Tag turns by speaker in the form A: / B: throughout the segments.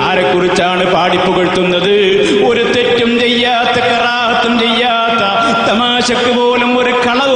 A: ആരെക്കുറിച്ചാണ് പാടിപ്പുകഴ്ത്തുന്നത് ഒരു തെറ്റും ചെയ്യാത്ത കറാത്തും ചെയ്യാത്ത തമാശക്ക് പോലും ഒരു കളവ്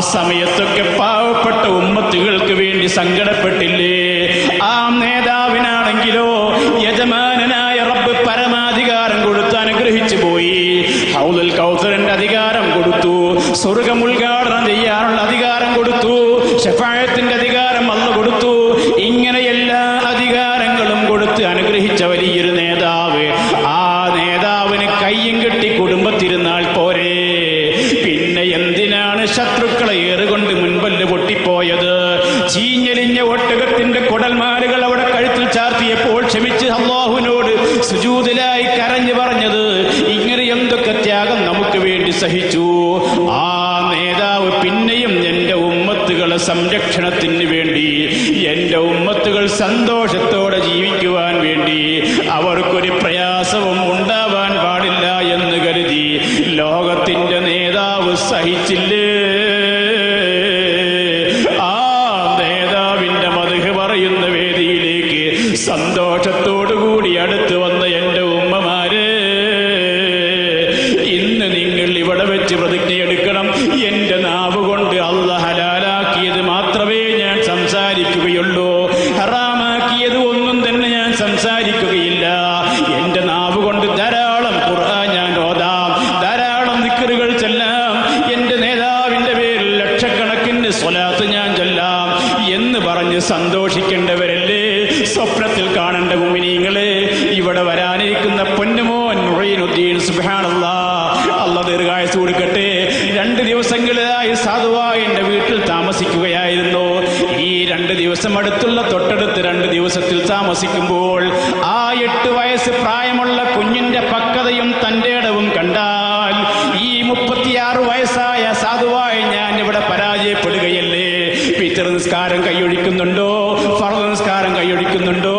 A: സമയത്തൊക്കെ പാവപ്പെട്ട ഉമ്മത്തുകൾക്ക് വേണ്ടി സങ്കടപ്പെട്ടില്ലേ? ആ പൊട്ടിപ്പോയത്. ചീഞ്ഞെലിഞ്ഞ ഒട്ടകത്തിന്റെ കുടൽമാലുകൾ സന്തോഷത്തോടു സന്തോഷിക്കേണ്ടവരല്ലേ? സ്വപ്നത്തിൽ കാണേണ്ട മുമിനീങ്ങളെ. ഇവിടെ വരാനിരിക്കുന്ന പൊന്നുമോൻ മുഴീനുദ്ദീൻ സുബാനുള്ള അല്ല ദീർഘായുസ് കൊടുക്കട്ടെ. രണ്ട് ദിവസങ്ങളിലായി സാധുവായി എന്റെ വീട്ടിൽ താമസിക്കുകയായിരുന്നു. ഈ രണ്ട് ദിവസം അടുത്തുള്ള തൊട്ടടുത്ത് രണ്ട് ദിവസത്തിൽ താമസിക്കുമ്പോൾ ആ നിസ്കാരം കൈയൊഴിക്കുന്നുണ്ടോ?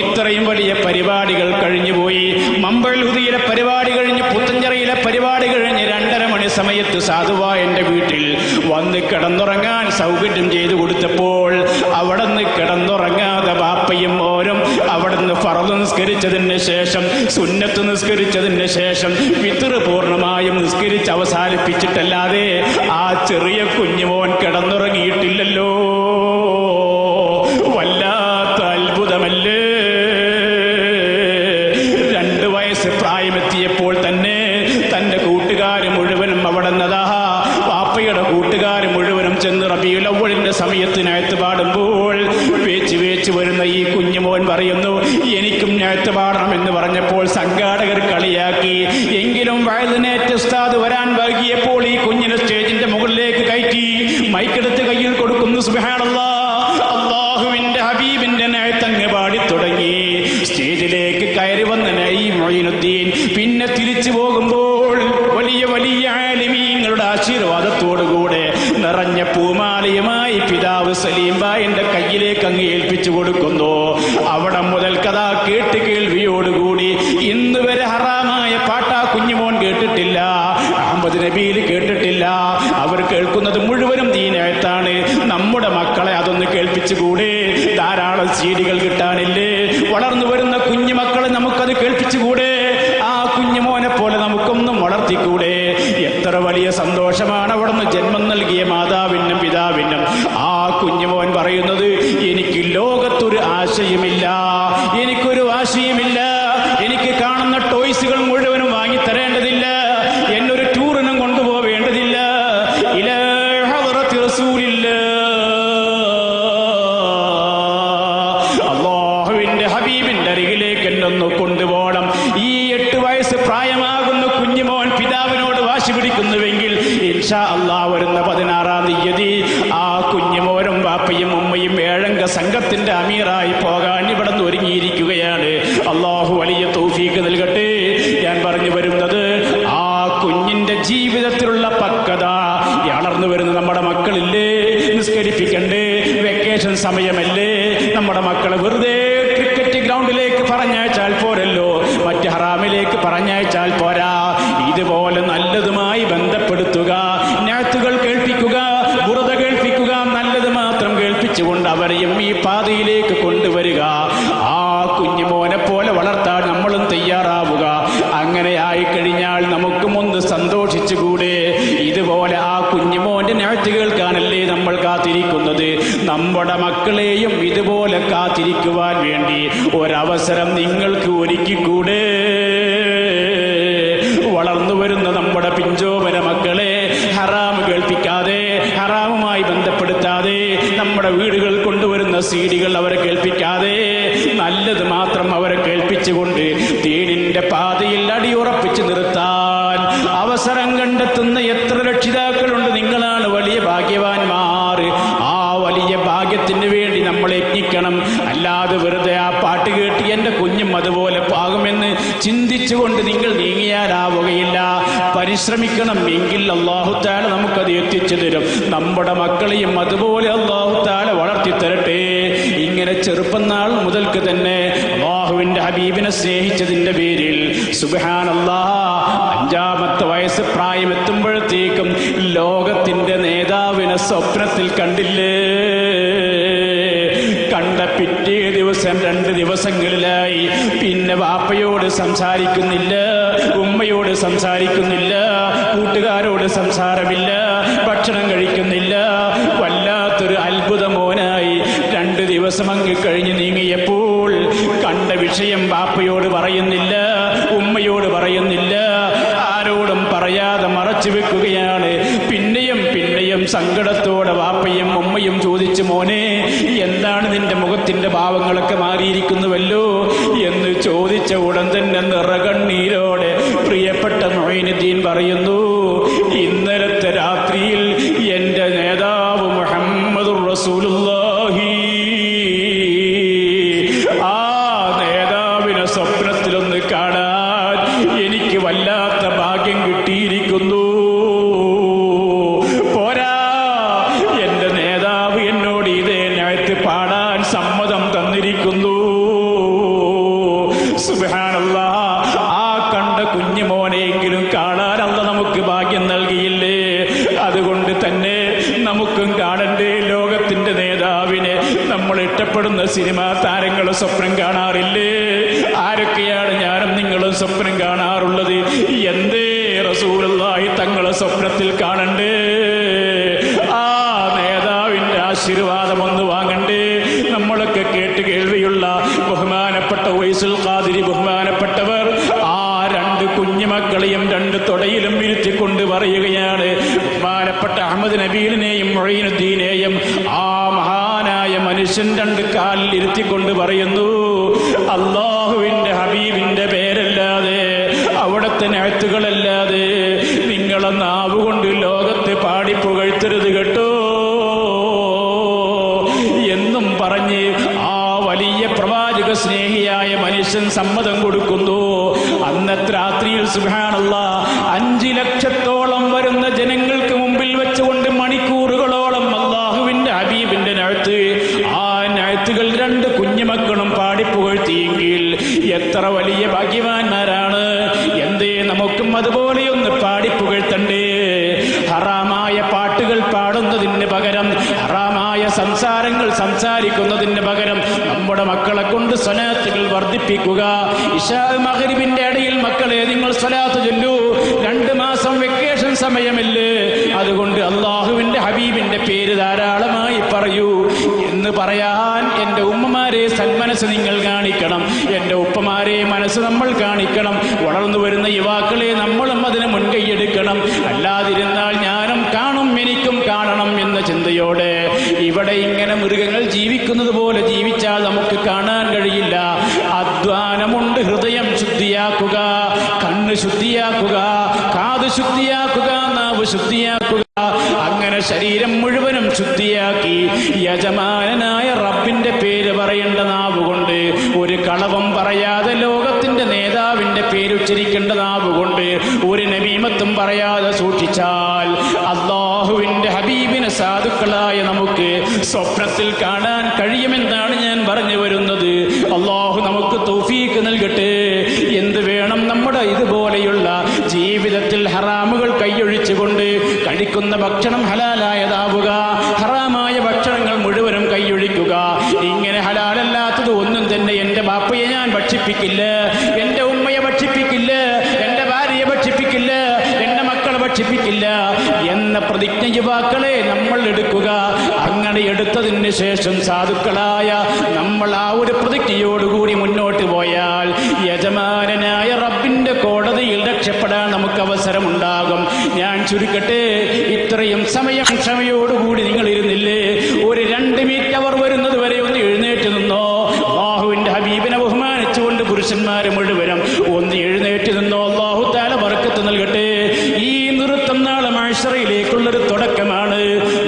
A: ഇത്രയും വലിയ പരിപാടികൾ കഴിഞ്ഞുപോയി മമ്പൾ ഹുദിയിലെ പരിപാടി കഴിഞ്ഞ് പുത്തഞ്ചിറയിലെ പരിപാടി കഴിഞ്ഞ് രണ്ടര മണി സമയത്ത് സാധുവ എന്റെ വീട്ടിൽ വന്ന് കിടന്നുറങ്ങാൻ സൗകര്യം ചെയ്തു കൊടുത്തപ്പോൾ അവിടെ നിന്ന് കിടന്നുറങ്ങാതെ ബാപ്പയും ഓരും അവിടെ നിന്ന് ഫറദ് നിസ്കരിച്ചതിന് ശേഷം സുന്നത്ത് നിസ്കരിച്ചതിന് ശേഷം പിതൃ പൂർണമായും നിസ്കരിച്ച് അവസാനിപ്പിച്ചിട്ടല്ലാതെ ആ ചെറിയ കുഞ്ഞുമോൻ കിടന്നുറങ്ങിയിട്ടില്ലല്ലോ. സമയത്തിനകത്ത് പാടുമ്പോൾ വേച്ച് വേച്ച് വരുന്ന ഈ കുഞ്ഞുമോൻ പറയുന്നു എനിക്കും ഞായത്ത് പാടണം എന്ന് പറഞ്ഞപ്പോൾ സംഘാടകർ കളിയാക്കി എങ്കിലും വയലിനേറ്റ ഉസ്താദ് വരാൻ വൈകിയപ്പോൾ ഈ കുഞ്ഞിനെ സ്റ്റേജിന്റെ മുകളിലേക്ക് കയറ്റി മൈക്കെടുത്ത് കയ്യിൽ കൊടുക്കുന്നു സുബാനല്ലാ അള്ളാഹുവിന്റെ ഹബീബിന്റെ നയത്തങ്ങ് പാടി തുടങ്ങി. സ്റ്റേജിലേക്ക് കയറി വന്ന നഈ മൊയിനുദ്ദീൻ പിന്നെ തിരിച്ചു പോകുമ്പോൾ വലിയ വലിയ ആലിമീങ്ങളുടെ ആശീർവാദത്തോടുകൂടെ നിറഞ്ഞ പൂമാലയുമായി പിതാവ് സലീം ബായിന്റെ കയ്യിലേക്ക് അങ്ങ് ഏൽപ്പിച്ചു കൊടുക്കുന്നു. അവിടെ മുതൽ കഥ കേട്ട് കേൾവിയോടുകൂടി വാശി പിടിക്കുന്നുവെങ്കിൽ ഇൻഷാ അള്ളാഹ് വരുന്ന പതിനാറാം തീയതി ആ കുഞ്ഞുമോനും വാപ്പയും ഉമ്മയും ഏഴംഗ സംഘത്തിന്റെ അമീറായി പോകാൻ ഇവിടെ നിന്ന് ഒരുങ്ങിയിരിക്കുകയാണ് പരിശ്രമിക്കണം എങ്കിൽ അള്ളാഹുത്താല നമുക്കത് എത്തിച്ചു തരും. നമ്മുടെ മക്കളെയും അതുപോലെ അള്ളാഹുത്താല വളർത്തി തരട്ടെ. ഇങ്ങനെ ചെറുപ്പം നാൾ മുതൽക്ക് തന്നെ അള്ളാഹുവിന്റെ ഹബീബിനെ സ്നേഹിച്ചതിന്റെ പേരിൽ സുബാൻ അഞ്ചാമത്തെ വയസ്സ് പ്രായം എത്തുമ്പോഴത്തേക്കും ലോകത്തിന്റെ നേതാവിനെ സ്വപ്നത്തിൽ കണ്ടില്ലേ? കണ്ട പിറ്റേ ദിവസം രണ്ട് ദിവസങ്ങളിലായി. പിന്നെ വാപ്പയോട് സംസാരിക്കുന്നില്ല ഉമ്മയോട് സംസാരിക്കുന്നില്ല കൂട്ടുകാരോട് സംസാരമില്ല ഭക്ഷണം കഴിക്കുന്നില്ല. വല്ലാത്തൊരു അത്ഭുത മോനായി രണ്ട് ദിവസം അങ്ങ് കഴിഞ്ഞ് നീങ്ങിയപ്പോൾ കണ്ട വിഷയം വാപ്പയോട് പറയുന്നില്ല ഉമ്മയോട് പറയുന്നില്ല. ആരോടും പറയാതെ മറച്ചു വെക്കുകയാണ്. പിന്നെയും പിന്നെയും സങ്കടത്തോടെ ഭാവങ്ങളൊക്കെ മാറിയിരിക്കുന്നുവല്ലോ എന്ന് ചോദിച്ച ഉടൻ തന്നെ നിറകണ്ണീരോടെ പ്രിയപ്പെട്ട മൊയ്നുദ്ദീൻ പറയുന്നു ഇന്നലത്തെ രാത്രിയിൽ എന്റെ നേതാവ് മുഹമ്മദ് റസൂലുള്ളാഹി നമ്മൾ ഇഷ്ടപ്പെടുന്ന സിനിമാ താരങ്ങൾ സ്വപ്നം കാണാറില്ലേ? ആരൊക്കെയാണ് ഞാനും നിങ്ങളും സ്വപ്നം കാണാറുള്ളത്? എന്തേ റസൂലായി തങ്ങളെ സ്വപ്നത്തിൽ കാണണ്ടേ? മനുഷ്യൻ രണ്ട് കാലിൽ ഇരുത്തിക്കൊണ്ട് പറയുന്നു അള്ളാഹുവിന്റെ ഹബീബിന്റെ പേരല്ലാതെ അവിടത്തെ നഴത്തുകളല്ലാതെ നിങ്ങളെ നാവുകൊണ്ട് ലോകത്ത് പാടി പുകഴ്ത്തരുത് കേട്ടോ. എന്നും പറഞ്ഞ് ആ വലിയ പ്രവാചക സ്നേഹിയായ മനുഷ്യൻ സമ്മതം കൊടുക്കുന്നു. അന്നത്തെ രാത്രിയിൽ സുഹാനുള്ള അഞ്ചു ലക്ഷത്തോളം വരുന്ന ജനങ്ങൾക്ക് മുമ്പിൽ വെച്ചുകൊണ്ട് മണിക്കൂറുകളോളം അള്ളാഹുവിന്റെ ഹബീബിന്റെ നഴുത്ത് ആ നഴുത്തുകൾ രണ്ട് കുഞ്ഞുമക്കളും പാടിപ്പുകഴ്ത്തിയെങ്കിൽ എത്ര വലിയ ഭാഗ്യവാന്മാരാണ്. എന്തേ നമുക്കും അതുപോലെയൊന്ന് പാടിപ്പുകഴ്ത്തണ്ടേ ഹറാമായ പാട്ടുകൾ പാടുന്നതിന് പകരം ഹറാമായ സംസാരങ്ങൾ സംസാരിക്കുന്നതിന് പകരം നമ്മുടെ മക്കളെ കൊണ്ട് സ്വലാത്തുകൾ വർദ്ധിപ്പിക്കുക. ഇഷാ മകരിബിന്റെ ഇടയിൽ മക്കളെ നിങ്ങൾ സ്വലാത്ത് ചൊല്ലൂ. രണ്ട് മാസം വെക്കേഷൻ സമയമല്ലേ. അതുകൊണ്ട് അള്ളാഹുവിന്റെ ഹബീബിന്റെ പേര് ധാരാളമായി പറയൂ. എന്ന് പറയാൻ എന്റെ ഉമ്മമാരെ സന്മനസ് നിങ്ങൾ കാണിക്കണം. എന്റെ ഉപ്പമാരെ മനസ്സ് നമ്മൾ കാണിക്കണം. വളർന്നു വരുന്ന യുവാക്കളെ നമ്മളും അതിന് മുൻകൈയെടുക്കണം അല്ലാതിരുന്നാൽ ഞാനും കാണും എനിക്കും കാണണം എന്ന ചിന്തയോടെ ഇവിടെ ഇങ്ങനെ മൃഗങ്ങൾ ജീവിക്കുന്നത് പോലെ ജീവിച്ചാൽ നമുക്ക് കാണാൻ നേതാവിന്റെ പേര് ഉച്ചരിക്കേണ്ട ഒരു നബീമത്തും പറയാതെ സൂക്ഷിച്ചാൽ അള്ളാഹുവിന്റെ ഹബീബിനെ സാധുക്കളായ നമുക്ക് സ്വപ്നത്തിൽ കാണാൻ കഴിയുമെന്നാണ് ഞാൻ പറഞ്ഞു വരുന്നത്. അള്ളാഹു നമുക്ക് തൗഫീക്ക് നൽകട്ടെ. എന്ത് വേണം നമ്മുടെ ഇതുപോലെയുള്ള ജീവിതത്തിൽ ഹറാമുകൾ കൈയൊഴിച്ചുകൊണ്ട് കഴിക്കുന്ന ഭക്ഷണം ഹലാലായതാവുക ഹറാമായ ഭക്ഷണങ്ങൾ മുഴുവനും കൈയൊഴിക്കുക ഇങ്ങനെ ഹലാലല്ലാത്തത് ഒന്നും തന്നെ എന്റെ ബാപ്പയെ ഞാൻ ഭക്ഷിപ്പിക്കില്ല എന്റെ ഉമ്മയെ ഭക്ഷിപ്പിക്കില്ല എന്റെ ഭാര്യയെ ഭക്ഷിപ്പിക്കില്ല എന്റെ മക്കളെ ഭക്ഷിപ്പിക്കില്ല എന്ന പ്രതിജ്ഞ യുവാക്കളെ നമ്മൾ എടുക്കുക. അങ്ങനെ എടുത്തതിന് ശേഷം സാധുക്കളായ നമ്മൾ ആ ഒരു പ്രതിജ്ഞയോടുകൂടി മുന്നോട്ട് പോയാൽ യജമാനനായ റബ്ബിന്റെ കോടതിയിൽ രക്ഷപ്പെടാൻ നമുക്ക് അവസരമുണ്ടാകും. ഞാൻ ചുരുക്കട്ടെ ഇത്രയും സമയം ക്ഷമയോടുകൂടി നിങ്ങൾ ഇരുന്നില്ലേ ഒരു രണ്ട് മിനിറ്റ് അവർ വരുന്നത് വരെ ഒന്ന് എഴുന്നേറ്റ് നിന്നോ അള്ളാഹുവിന്റെ ഹബീബിനെ ബഹുമാനിച്ചുകൊണ്ട് പുരുഷന്മാരെ മുഴുവനും ഒന്ന് എഴുന്നേറ്റ് നിന്നോ അള്ളാഹു താല ബർക്കത്ത് നൽകട്ടെ നാളെ മഹ്ഷറയിലേക്കുള്ളൊരു തുടക്കമാണ്.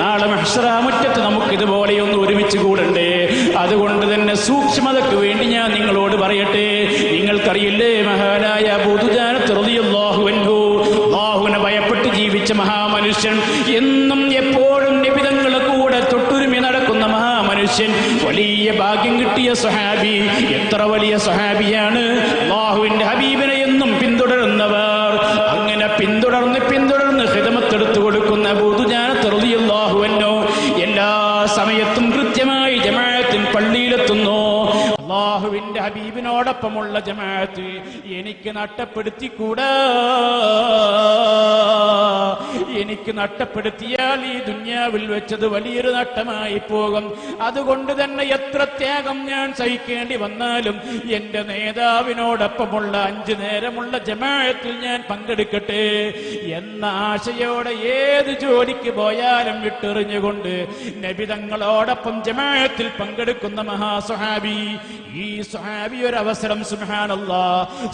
A: നാളെ മഹ്ഷറ മുറ്റത്ത് നമുക്ക് ഇതുപോലെ ഒന്ന് ഒരുമിച്ച് കൂടണ്ടേ. അതുകൊണ്ട് തന്നെ സൂക്ഷ്മതയ്ക്ക് വേണ്ടി ഞാൻ നിങ്ങളോട് പറയട്ടെ. നിങ്ങൾക്കറിയില്ലേ മഹാനായ അള്ളാഹുവിനെ ഭയപ്പെട്ട് ജീവിച്ച മഹാമനുഷ്യൻ എന്നും എപ്പോഴും നിബിതങ്ങളെ കൂടെ തൊട്ടുരുമി നടക്കുന്ന മഹാമനുഷ്യൻ വലിയ ഭാഗ്യം കിട്ടിയ സ്വഹാബി എത്ര വലിയ സ്വഹാബിയാണ്? അള്ളാഹുവിന്റെ ഹബീബിനോടൊപ്പമുള്ള ജമാഅത്ത് എനിക്ക് നട്ടപ്പെടുത്തിക്കൂടാ എനിക്ക് നട്ടപ്പെടുത്തിയാൽ ഈ ദുന്യാവിൽ വെച്ചത് വലിയൊരു നട്ടമായി പോകും. അതുകൊണ്ട് തന്നെ എത്ര ത്യാഗം ഞാൻ സഹിക്കേണ്ടി വന്നാലും എന്റെ നേതാവിനോടൊപ്പമുള്ള അഞ്ചു നേരമുള്ള ജമാഅത്തിൽ ഞാൻ പങ്കെടുക്കട്ടെ എന്ന ആശയോടെ ഏത് ജോലിക്ക് പോയാലും വിട്ടെറിഞ്ഞുകൊണ്ട് നബിതങ്ങളോടൊപ്പം ജമാഅത്തിൽ പങ്കെടുക്കുന്ന മഹാസ്വഹാബി ഈ സ്വഹാബി ഒരു അവസരം സുഹാനല്ലാ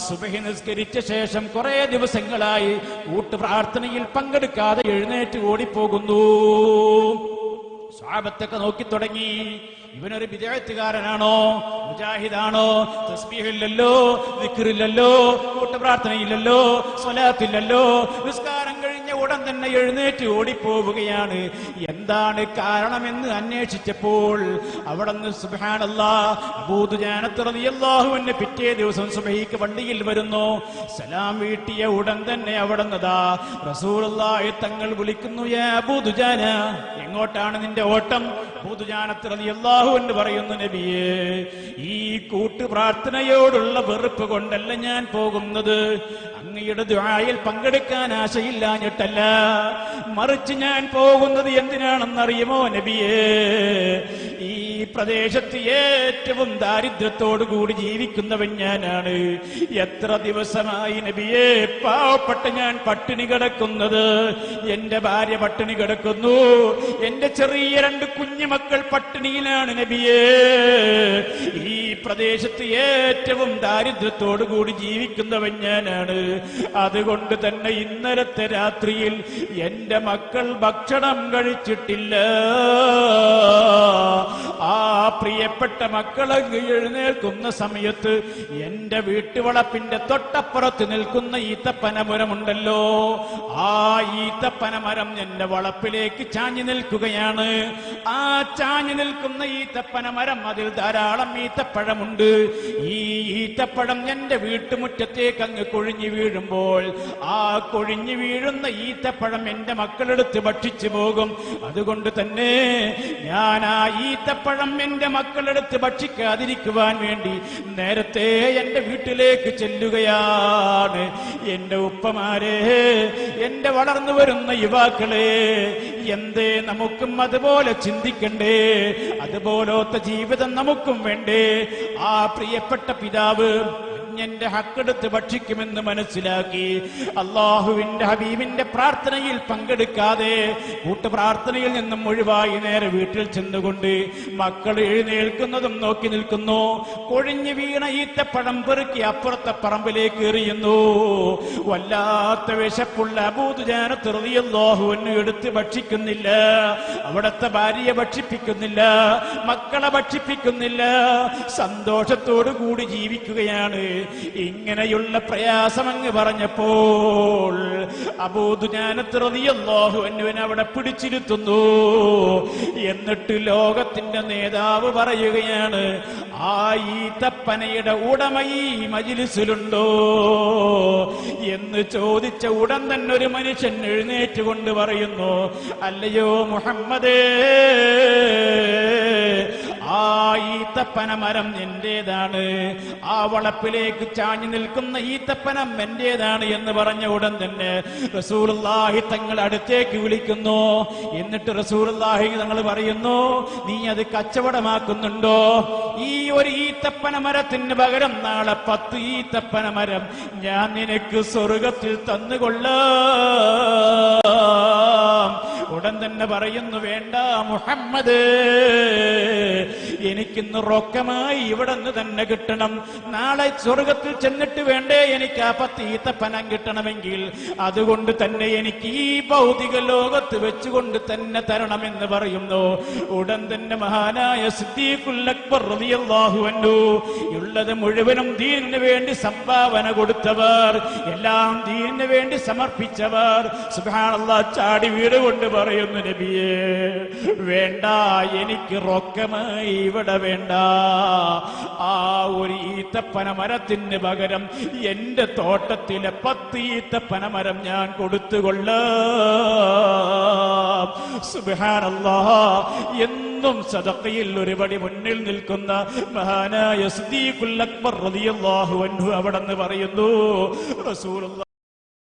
A: സുബഹി നിസ്കരിച്ച ശേഷം കുറെ ദിവസങ്ങളായി കൂട്ടുപ്രാർത്ഥനയിൽ പങ്കെടുക്കാതെ എഴുന്നേറ്റ് ഓടിപ്പോകുന്നു. സ്വാപത്തൊക്കെ നോക്കി തുടങ്ങി. ഇവനൊരു വിദേഹത്തുകാരനാണോ? മുജാഹിദാണോ? തസ്ബീഹില്ലല്ലോ ദിക്റില്ലല്ലോ കൂട്ടപ്രാർത്ഥനയില്ലല്ലോ സ്വലാത്തില്ലല്ലോ. നിസ്കാരം കഴിഞ്ഞ ഉടൻ തന്നെ എഴുന്നേറ്റ് ഓടിപ്പോവുകയാണ്. എന്താണ് കാരണമെന്ന് അന്വേഷിച്ചപ്പോൾ അവിടെ നിന്ന് അൻഹു പിറ്റേ ദിവസം സുബഹിക്ക് വണ്ടിയിൽ വരുന്നു. സലാം വീട്ടിയ ഉടൻ തന്നെ അവിടെ നിന്നതാ റസൂലുള്ളാഹി തങ്ങൾ വിളിക്കുന്നു എങ്ങോട്ടാണ് നിന്റെ ഓട്ടം? അബൂദുജാനത്തുറതിയല്ലാഹു എന്ന് പറയുന്നു നബിയെ ഈ കൂട്ടു പ്രാർത്ഥനയോടുള്ള വെറുപ്പ് കൊണ്ടല്ല ഞാൻ പോകുന്നത്. അങ്ങയുടെ ദ്വായിൽ പങ്കെടുക്കാൻ ആശയില്ലാഞ്ഞിട്ടല്ല. മറിച്ച് ഞാൻ പോകുന്നത് എന്തിനാണെന്നറിയുമോ നബിയേ? ഈ പ്രദേശത്ത് ഏറ്റവും ദാരിദ്ര്യത്തോടു കൂടി ജീവിക്കുന്നവൻ ഞാനാണ്. എത്ര ദിവസമായി നബിയെ പാവപ്പെട്ട് ഞാൻ പട്ടിണി കിടക്കുന്നത്. എന്റെ ഭാര്യ പട്ടിണി കിടക്കുന്നു. എന്റെ ചെറിയ രണ്ട് കുഞ്ഞുമക്കൾ പട്ടിണിയിലാണ് നബിയേ. ഈ പ്രദേശത്ത് ഏറ്റവും ദാരിദ്ര്യത്തോടു കൂടി ജീവിക്കുന്നവൻ ഞാനാണ്. അതുകൊണ്ട് തന്നെ ഇന്നലത്തെ രാത്രിയിൽ എന്റെ മക്കൾ ഭക്ഷണം കഴിച്ചിട്ടില്ല. പ്രിയപ്പെട്ട മക്കളങ്ങ് എഴുന്നേൽക്കുന്ന സമയത്ത് എന്റെ വീട്ടുവളപ്പിന്റെ തൊട്ടപ്പുറത്ത് നിൽക്കുന്ന ഈത്തപ്പനമരമുണ്ടല്ലോ. ആ ഈത്തപ്പനമരം എന്റെ വളപ്പിലേക്ക് ചാഞ്ഞു നിൽക്കുകയാണ്. ആ ചാഞ്ഞു നിൽക്കുന്ന ഈത്തപ്പനമരം അതിൽ ധാരാളം ഈത്തപ്പഴമുണ്ട്. ഈ ഈത്തപ്പഴം എന്റെ വീട്ടുമുറ്റത്തേക്ക് അങ്ങ് കൊഴിഞ്ഞു വീഴുമ്പോൾ ആ കൊഴിഞ്ഞു വീഴുന്ന ഈത്തപ്പഴം എന്റെ മക്കളെടുത്ത് ഭക്ഷിച്ചു പോകും. അതുകൊണ്ട് തന്നെ ഞാൻ ആ ഈത്തപ്പഴം എന്റെ മക്കളെടുത്ത് ഭക്ഷിക്കാതിരിക്കുവാൻ വേണ്ടി നേരത്തെ എന്റെ വീട്ടിലേക്ക് ചെല്ലുകയാണ്. എന്റെ ഉപ്പമാരെ എന്റെ വളർന്നു വരുന്ന യുവാക്കളെ എന്തേ നമുക്കും അതുപോലെ ചിന്തിക്കണ്ടേ? അതുപോലത്തെ ജീവിതം നമുക്കും വേണ്ടേ? ആ പ്രിയപ്പെട്ട പിതാവ് എന്റെ ഹക്കെടുത്ത് ഭക്ഷിക്കുമെന്ന് മനസ്സിലാക്കി. അള്ളാഹുവിന്റെ ഹബീബിന്റെ പ്രാർത്ഥനയിൽ പങ്കെടുക്കാതെ കൂട്ടുപ്രാർത്ഥനയിൽ നിന്നും ഒഴിവായി നേരെ വീട്ടിൽ ചെന്നുകൊണ്ട് മക്കൾ എഴുന്നേൽക്കുന്നതും നോക്കി നിൽക്കുന്നു. കൊഴിഞ്ഞു വീണ ഈത്തപ്പഴം പെറുക്കി അപ്പുറത്തെ പറമ്പിലേക്ക് എറിയുന്നു. വല്ലാത്ത വിശപ്പുള്ള അബൂതുജാന അബൂതുജാനത്തെറിയല്ലാഹുവിന് എടുത്ത് ഭക്ഷിക്കുന്നില്ല. അവിടത്തെ ഭാര്യയെ ഭക്ഷിപ്പിക്കുന്നില്ല. മക്കളെ ഭക്ഷിപ്പിക്കുന്നില്ല. സന്തോഷത്തോടു കൂടി ജീവിക്കുകയാണ്. ഇങ്ങനെയുള്ള പ്രയാസം അങ്ങ് പറഞ്ഞപ്പോൾ അബൂദുജാനത്ത് റളിയല്ലാഹു അൻഹുവിനെ അവിടെ പിടിച്ചിരുത്തുന്നു. എന്നിട്ട് ലോകത്തിന്റെ നേതാവ് പറയുകയാണ് ആ ഈത്തപ്പനയുടെ ഉടമ ഈ മജിലിസിലുണ്ടോ? എന്ന് ചോദിച്ച ഉടൻ തന്നെ ഒരു മനുഷ്യൻ എഴുന്നേറ്റുകൊണ്ട് പറയുന്നു അല്ലയോ മുഹമ്മദേ ഈത്തപ്പന മരം എന്റേതാണ് ആ വളപ്പിലേക്ക് ചാഞ്ഞു നിൽക്കുന്ന ഈത്തപ്പനം എന്റേതാണ് എന്ന് പറഞ്ഞ ഉടൻ തന്നെ റസൂലുള്ളാഹി തങ്ങൾ അടുത്തേക്ക് വിളിക്കുന്നു. എന്നിട്ട് റസൂലുള്ളാഹി തങ്ങൾ പറയുന്നു നീ അത് കച്ചവടമാക്കുന്നുണ്ടോ? ഈ ഒരു ഈത്തപ്പന മരത്തിന് പകരം നാളെ പത്ത് ഈത്തപ്പന മരം ഞാൻ നിനക്ക് സ്വർഗത്തിൽ തന്നുകൊള്ളാം. ഉടൻ തന്നെ പറയുന്നു വേണ്ട മുഹമ്മദ് എനിക്കിന്ന് റൊക്കമായി ഇവിടെ നിന്ന് തന്നെ കിട്ടണം. നാളെ സ്വർഗത്തിൽ ചെന്നിട്ട് വേണ്ടേ എനിക്ക് ആ പത്തീത്തപ്പനം കിട്ടണമെങ്കിൽ അതുകൊണ്ട് തന്നെ എനിക്ക് ഈ ഭൗതിക ലോകത്ത് വെച്ചുകൊണ്ട് തന്നെ തരണമെന്ന് പറയുന്നു. ഉടൻ തന്നെ മഹാനായ സിദ്ദീഖുൽ അക്ബർ ഉള്ളത് മുഴുവനും ദീനിന് വേണ്ടി സംഭാവന കൊടുത്തവർ എല്ലാം ദീനിന് വേണ്ടി സമർപ്പിച്ചവർ. സുബ്ഹാനല്ലാഹ് ചാടി വീട് കൊണ്ട് പറയുന്നു നബിയെ വേണ്ട എനിക്ക് റൊക്കമായി ഇവിടെ വേണ്ട. ആ ഒരു ഈത്തപ്പന മരത്തിന് പകരം എന്റെ തോട്ടത്തിലെ പത്ത് ഈത്തപ്പന മരം ഞാൻ കൊടുത്തുകൊള്ള. സുബാനല്ലാ എന്നും സദക്കയിൽ ഒരുപടി മുന്നിൽ നിൽക്കുന്ന മഹാനായ സിദ്ദീഖുൽ അക്ബർ റളിയല്ലാഹു അൻഹു അവിടെ നിന്ന് പറയുന്നു റസൂലുള്ള